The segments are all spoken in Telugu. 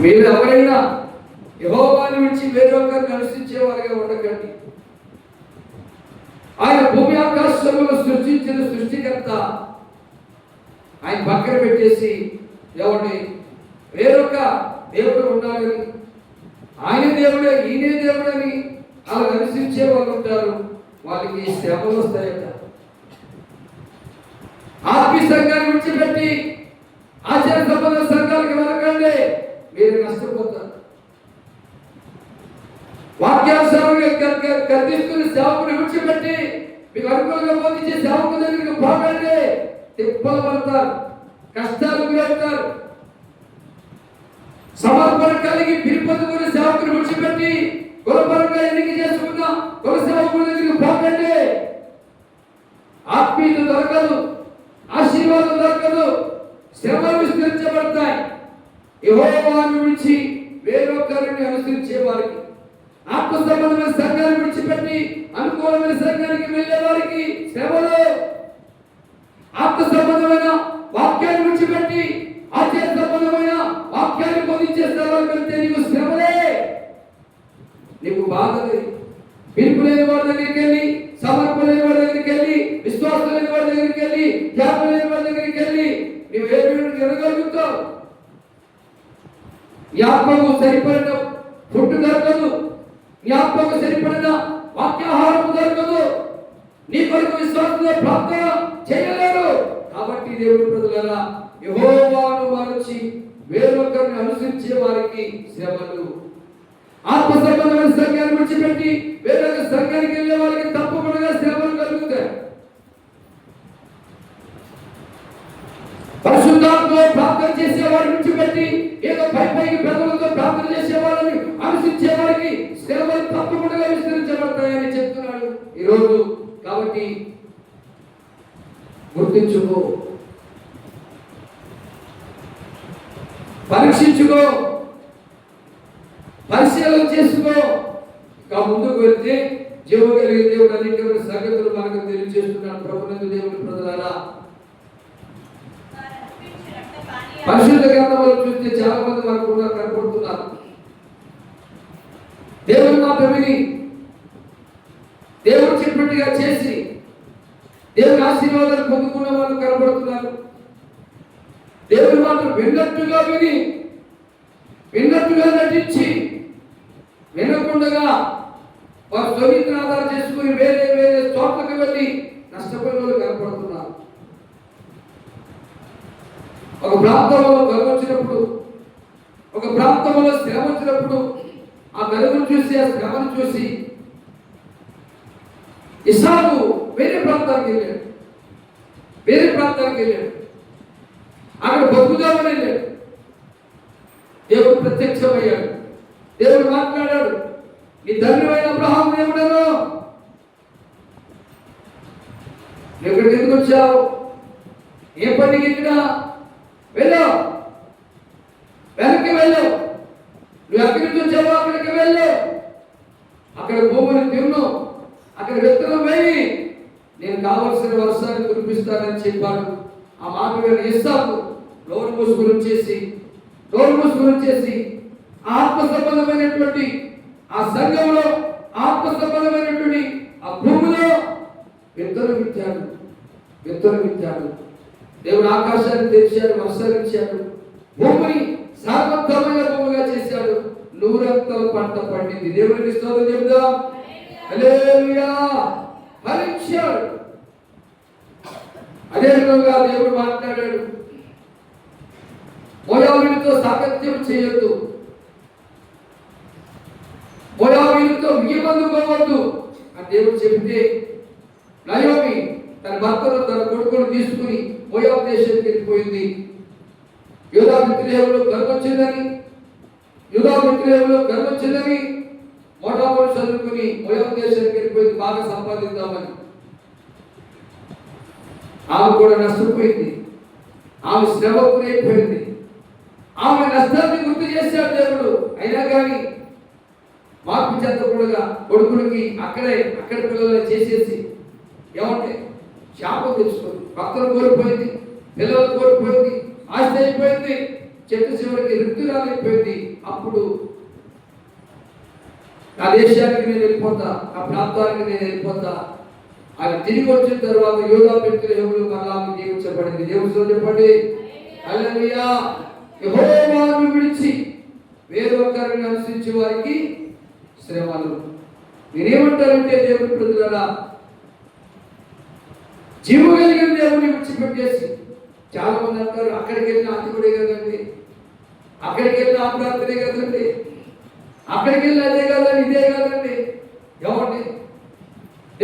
మీరు ఎవరైనా యహోవాని విడిచి వేరొకరిని అనుసరించే వారిగా ఉండకండి. ఆయన భూమి ఆకాశములను సృష్టించిన సృష్టికర్త. ఆయన పక్కన పెట్టేసి ఎవరిని? వేరొక దేవుడు ఉండాలని. ఆయన దేవుడే ఈయనే దేవుడని అలా అనుసరించే వాళ్ళు ఉంటారు. వాళ్ళకి శ్రమలు వస్తాయట. ఆత్మీయ సంఘాన్ని విడిచిపెట్టి ఆచార సంబంధ సంఘాలకు వెళ్ళకండి. మీరు నష్టపోతారు. వాక్యానుసారంగా గర్దిస్తున్న సేవకుని విడిచిపెట్టి మీకు అనుకూలంగా బోధించే సేవకు దగ్గరికి పోకండి. తిప్పలు పడతారు కష్టాలు గురవుతారు. సమర్పణ కలిగి పిలుపొందుకుని సేవకుని విడిచిపెట్టి కులపరంగా ఎన్నిక చేసుకున్న కుల సేవకుని దగ్గరికి పోకండి. ఆత్మీయత దొరకదు ఆశీర్వాదం దొరకదు శ్రమలు విస్తరించబడతాయి. యహోవాను విడిచి వేరొకరిని అనుసరించే వారికి ఆత్మ సంబంధమైన సంఘాన్ని విడిచిపెట్టి అనుకూలమైన సంఘానికి వెళ్ళే వారికి శ్రమలు ఆత్మ సంబంధమైన వాక్యాన్ని విడిచిపెట్టి ఆచార సంబంధమైన వాక్యాన్ని బోధించే స్థలానికి వెళ్తే నీకు శ్రమలే. నీకు బాధలే. పిలుపు లేని వాడి దగ్గరికి వెళ్ళి సమర్పణ లేని వాడి దగ్గరికి వెళ్ళి విశ్వాసం లేని వాడి దగ్గరికి వెళ్ళి జ్ఞాపం లేని వాడి దగ్గరికి వెళ్ళి నువ్వు ఏ విధంగా తినగలుగుతావు నీ ఆత్మకు సరిపడిన ఫుడ్ దొరకదు. నీ ఆత్మకు సరిపడిన వాక్యాహారం దొరకదు. నీ కొరకు విశ్వాసంలో ప్రార్థన చేయలేరు. కాబట్టి దేవుడి ప్రజల యహోవాను మరచి వేరొకరిని అనుసరించే వారికి శ్రమలు. ఆత్మ సంబంధమైన సంఘాన్ని విడిచిపెట్టి వేరొక సంఘానికి వెళ్ళే వారికి తప్పకుండా శ్రమలు గుర్తించుకో. పరీక్షించుకో. పరిశీలన చేసుకో. ఇంకా ముందుకు వెళ్తే జీవ కలిగిన దేవుడు అనేకమైన సంగతులు మనకు తెలియజేస్తున్నాడు. ప్రభుత్వ దేవుడు ప్రజలారా. పరిశుద్ధ గ్రంథంలో చూస్తే చాలా మంది మనకు కూడా కనపడుతున్నారు. దేవుడు మాట విని దేవుడు చెప్పినట్టుగా చేసి దేవుని ఆశీర్వాదాలు పొందుకున్న వాళ్ళు కనబడుతున్నారు. దేవుని మాట విన్నట్టుగా విని విన్నట్టుగా నటించి వినకుండగా వారు స్వమిత్ర ఆధారం చేసుకుని వేరే వేరే చోట్లకు వెళ్ళి నష్టపోయిన వాళ్ళు కనపడుతున్నారు ఒక ప్రాంతంలో గర్వం వచ్చినప్పుడు ఒక ప్రాంతంలో శ్రమ వచ్చినప్పుడు ఆ గరువును చూసి ఆ శ్రమను చూసి ఇసాకు వేరే ప్రాంతానికి వెళ్ళాడు. వేరే ప్రాంతానికి వెళ్ళాడు. అక్కడ బతుకుదామని వెళ్ళాడు. దేవుడు ప్రత్యక్షమయ్యాడు. దేవుడు మాట్లాడాడు నీ తండ్రివైన అబ్రహాం దేవుడను ఎక్కడికి ఎందుకు వచ్చావు? ఏ పనికి ఇక్కడ వెళ్ళావు వెనక్కి వెళ్ళావు నువ్వు ఎక్కడి నుంచి వచ్చావో అక్కడికి వెళ్ళావు అక్కడ భూమిని తిన్నావు అక్కడ విత్తనం వేయి. నేను కావలసిన వర్షాన్ని కురిపిస్తానని చెప్పాడు. ఆ మాట వేరు ఇస్తాను నోరు మూసుకుని వచ్చేసి నోరు మూసుకుని వచ్చేసి ఆత్మ సంబంధమైనటువంటి ఆ సంఘంలో ఆత్మ సంబంధమైనటువంటి ఆ భూమిలో విత్తనం ఇచ్చాడు విత్తనం ఇచ్చాడు దేవుడు ఆకాశాన్ని తెరిచాడు వర్షాలు ఇచ్చాడు భూమిని సార్వత్రమైన భూమిగా చేశాడు. నూరంతల పంట పండింది. దేవుడికి స్తోత్రం చెబుదాం హల్లెలూయా అదే విధంగా దేవుడు మాట్లాడాడు. మోయాబీలతో సాగత్యం చేయొద్దు. మోయాబీలతో మీబందుకోవద్దు అని దేవుడు చెబితే నయోమి తన భర్తను తన కొడుకును తీసుకుని మోయాబ్ దేశానికి వెళ్ళిపోయింది. యోధా మిత్రులేవులో గర్వొచ్చిందని యోధా మిత్రులేవులో గర్వొచ్చిందని మోటాబోలు చదువుకుని మోయాబ్ దేశానికి వెళ్ళిపోయింది బాగా సంపాదిద్దామని. ఆమె కూడా నష్టపోయింది. ఆమె శ్రమ గురైపోయింది. ఆమె నష్టాన్ని గుర్తు చేశాడు దేవుడు. అయినా కానీ మార్పు చెందకుండా కొడుకులకి అక్కడే అక్కడ పిల్లలు చేసేసి ఏమంటే శాపం తెలుసుకోండి భక్తులు కోల్పోయింది పిల్లలు కోల్పోయింది ఆస్తి అయిపోయింది చెట్టు చివరికి రిక్తురాలైపోయింది అప్పుడు ఆ దేశానికి నేను వెళ్ళిపోతా ఆ ప్రాంతానికి నేను వెళ్ళిపోతా. అది తిరిగి వచ్చిన తర్వాత యోగా పెట్టిన ఎవరు మరలా జీవించబడింది దేవుడితో చెప్పండి. హల్లెలూయా. యెహోవాను విడిచి వేరొకరిని అనుసరించే వారికి శ్రమలు. మీరేమంటారంటే దేవుడి ప్రజలరా జీవం కలిగిన దేవుని విడిచిపెట్టేసి చాలా మంది అంటారు అక్కడికి వెళ్ళిన అతికుడే కదండి. అక్కడికి వెళ్ళిన ఆ కదండి. అక్కడికి వెళ్ళి అదే కాదని ఇదే కాదండి ఏమండి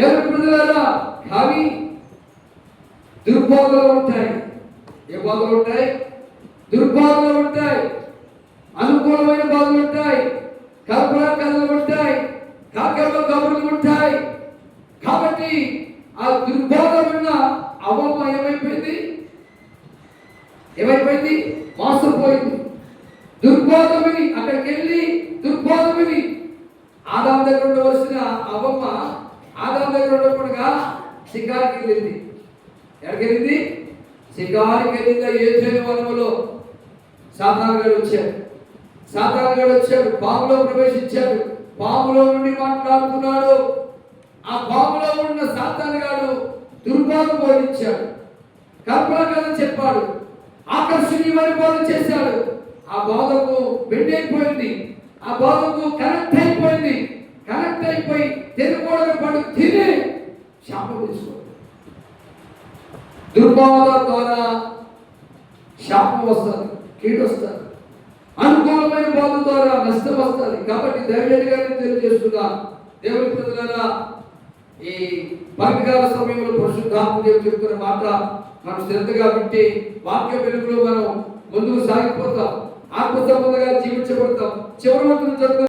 దేవుని ప్రజలారా కానీ దుర్బోధలు ఉంటాయి. ఏ బాధలు ఉంటాయి? దుర్బాధలు ఉంటాయి. అనుకూలమైన బాధలు ఉంటాయి. కల్పన కథలు ఉంటాయి. కాకమ్మ కబుర్లు ఉంటాయి. కాబట్టి ఆ దుర్బోధమున్న అవమ్మ ఏమైపోయింది? ఏమైపోయింది? మోసపోయింది. దుర్బోధముని అక్కడికి వెళ్ళి దుర్బోధముని. ఆదాం దగ్గర ఉండవలసిన అవమ్మ ఆదాం దగ్గర ఉండకుండా శిఖారికి వెళ్ళింది. ఎక్కడికెళ్ళింది శిఖారికి వెళ్ళిందా ఏ వనములో? సాతాను గారు వచ్చాడు సాతాను గారు వచ్చాడు పాములో ప్రవేశించాడు పాములో నుండి మాట్లాడుతున్నాడు. ఆ పాములో ఉన్న సాతాను గారు దుర్బాధ బోధించాడు. కల్పన కథ చెప్పాడు. ఆకర్షణీయమైన బోధ చేశాడు. ఆ బాధకు బెండ్ అయిపోయింది. ఆ బాధకు కనెక్ట్ అయిపోయింది. కనెక్ట్ అయిపోయి తినకూడదు పండు తిని శాపం తీసుకోండి దుర్బాధ ద్వారా శాపం వస్తుంది కీడు వస్తుంది. అనుకూలమైన బాధ ద్వారా నష్టం వస్తుంది. కాబట్టి ధైర్యంగా తెలియజేస్తున్నా దేవుని ప్రజలారా ఈ పగటికాల సమయంలో పరిశుద్ధాత్మ దేవుడు చెప్తున్న మాట మనం శ్రద్ధగా వింటే వాక్య వెలుగులో మనం ముందుకు సాగిపోతాం. ఆత్మ సంబంధంగా జీవించబడతాం. చివరి వంతులు జరుగుతున్న